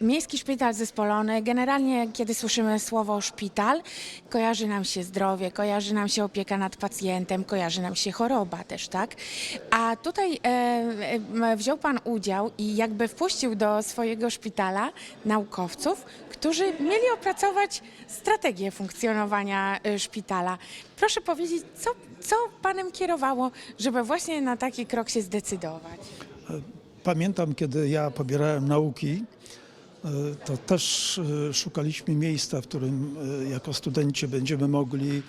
Miejski szpital zespolony. Generalnie, kiedy słyszymy słowo szpital, kojarzy nam się zdrowie, kojarzy nam się opieka nad pacjentem, kojarzy nam się choroba też, tak? A tutaj e, e, wziął Pan udział i jakby wpuścił do swojego szpitala naukowców, którzy mieli opracować strategię funkcjonowania e, szpitala. Proszę powiedzieć, co, co Panem kierowało, żeby właśnie na taki krok się zdecydować? Pamiętam, kiedy ja pobierałem nauki, e, to też e, szukaliśmy miejsca, w którym e, jako studenci będziemy mogli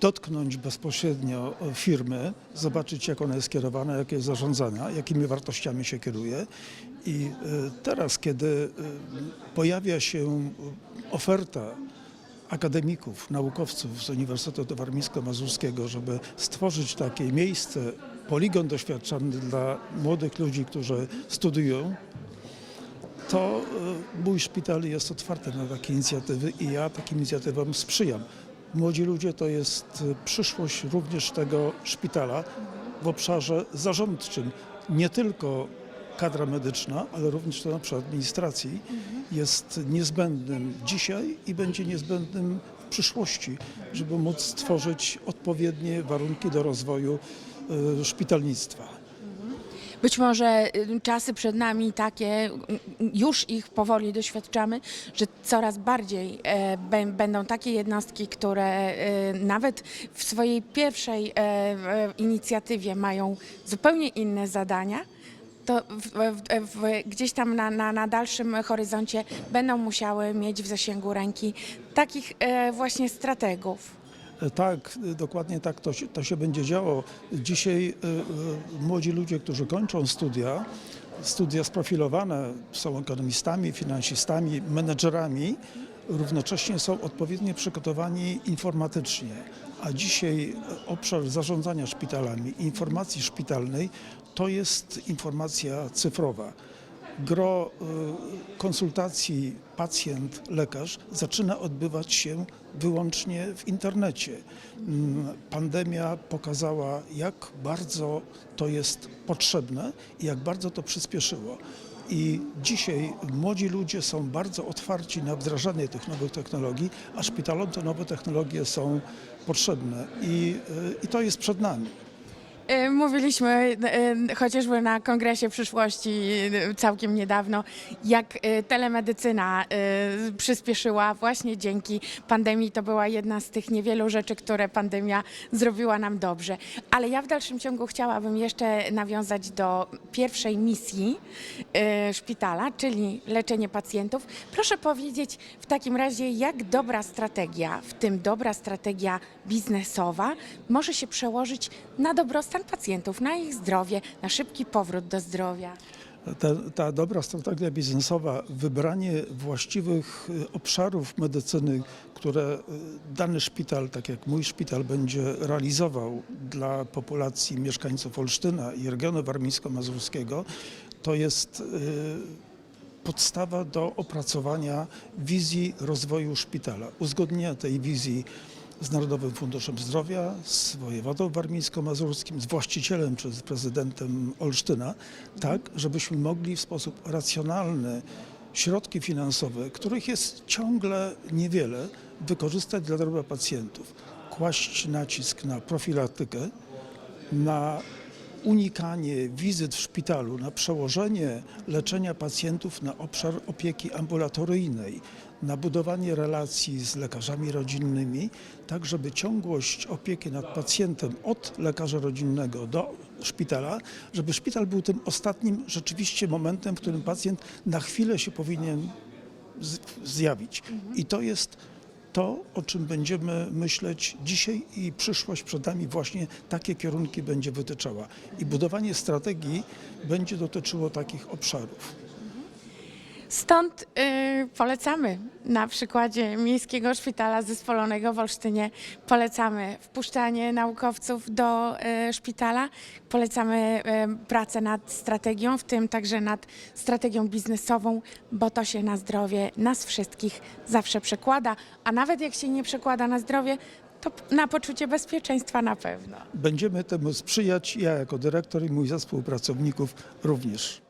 dotknąć bezpośrednio firmy, zobaczyć jak ona jest kierowana, jak jest zarządzana, jakimi wartościami się kieruje. I e, teraz, kiedy e, pojawia się oferta akademików, naukowców z Uniwersytetu Warmińsko-Mazurskiego, żeby stworzyć takie miejsce, poligon doświadczalny dla młodych ludzi, którzy studiują, to e, mój szpital jest otwarty na takie inicjatywy i ja takim inicjatywom sprzyjam. Młodzi ludzie to jest e, przyszłość również tego szpitala w obszarze zarządczym. Nie tylko kadra medyczna, ale również to przy administracji jest niezbędnym dzisiaj i będzie niezbędnym w przyszłości, żeby móc stworzyć odpowiednie warunki do rozwoju e, szpitalnictwa. Być może y, czasy przed nami takie, y, już ich powoli doświadczamy, że coraz bardziej e, bę- będą takie jednostki, które e, nawet w swojej pierwszej e, inicjatywie mają zupełnie inne zadania. To w, w, w, gdzieś tam na, na, na dalszym horyzoncie będą musiały mieć w zasięgu ręki takich e, właśnie strategów. Tak, dokładnie tak to się, to się będzie działo. Dzisiaj e, e, młodzi ludzie, którzy kończą studia, studia sprofilowane, są ekonomistami, finansistami, menedżerami, równocześnie są odpowiednio przygotowani informatycznie. A dzisiaj e, obszar zarządzania szpitalami, informacji szpitalnej to jest informacja cyfrowa gro y, konsultacji pacjent-lekarz zaczyna odbywać się wyłącznie w internecie. Mm, Pandemia pokazała, jak bardzo to jest potrzebne i jak bardzo to przyspieszyło. I dzisiaj młodzi ludzie są bardzo otwarci na wdrażanie tych nowych technologii, a szpitalom te nowe technologie są potrzebne. I, y, i to jest przed nami. E, Mówiliśmy e, chociażby na Kongresie Przyszłości e, całkiem niedawno, jak telemedycyna przyspieszyła właśnie dzięki pandemii. To była jedna z tych niewielu rzeczy, które pandemia zrobiła nam dobrze. Ale ja w dalszym ciągu chciałabym jeszcze nawiązać do pierwszej misji szpitala, czyli leczenie pacjentów. Proszę powiedzieć w takim razie, jak dobra strategia, w tym dobra strategia biznesowa, może się przełożyć na dobrostan pacjentów, na ich zdrowie, na szybki powrót do zdrowia. Ta, ta dobra strategia biznesowa, wybranie właściwych y, obszarów medycyny, które y, dany szpital, tak jak mój szpital, będzie realizował dla populacji mieszkańców Olsztyna i regionu warmińsko-mazurskiego, to jest y, podstawa do opracowania wizji rozwoju szpitala, uzgodnienia tej wizji z Narodowym Funduszem Zdrowia, z wojewodą warmińsko-mazurskim, z właścicielem czy z prezydentem Olsztyna, tak, żebyśmy mogli w sposób racjonalny środki finansowe, których jest ciągle niewiele, wykorzystać dla dobra pacjentów, kłaść nacisk na profilaktykę, na unikanie wizyt w szpitalu, na przełożenie leczenia pacjentów na obszar opieki ambulatoryjnej, na budowanie relacji z lekarzami rodzinnymi, tak żeby ciągłość opieki nad pacjentem od lekarza rodzinnego do szpitala, żeby szpital był tym ostatnim rzeczywiście momentem, w którym pacjent na chwilę się powinien zjawić. I to jest to, o czym będziemy myśleć dzisiaj i przyszłość przed nami właśnie takie kierunki będzie wytyczała. I budowanie strategii będzie dotyczyło takich obszarów. Stąd y, polecamy na przykładzie Miejskiego Szpitala Zespolonego w Olsztynie, polecamy wpuszczanie naukowców do y, szpitala, polecamy y, pracę nad strategią, w tym także nad strategią biznesową, bo to się na zdrowie nas wszystkich zawsze przekłada, a nawet jak się nie przekłada na zdrowie, to na poczucie bezpieczeństwa na pewno. Będziemy temu sprzyjać, ja jako dyrektor i mój zespół pracowników również.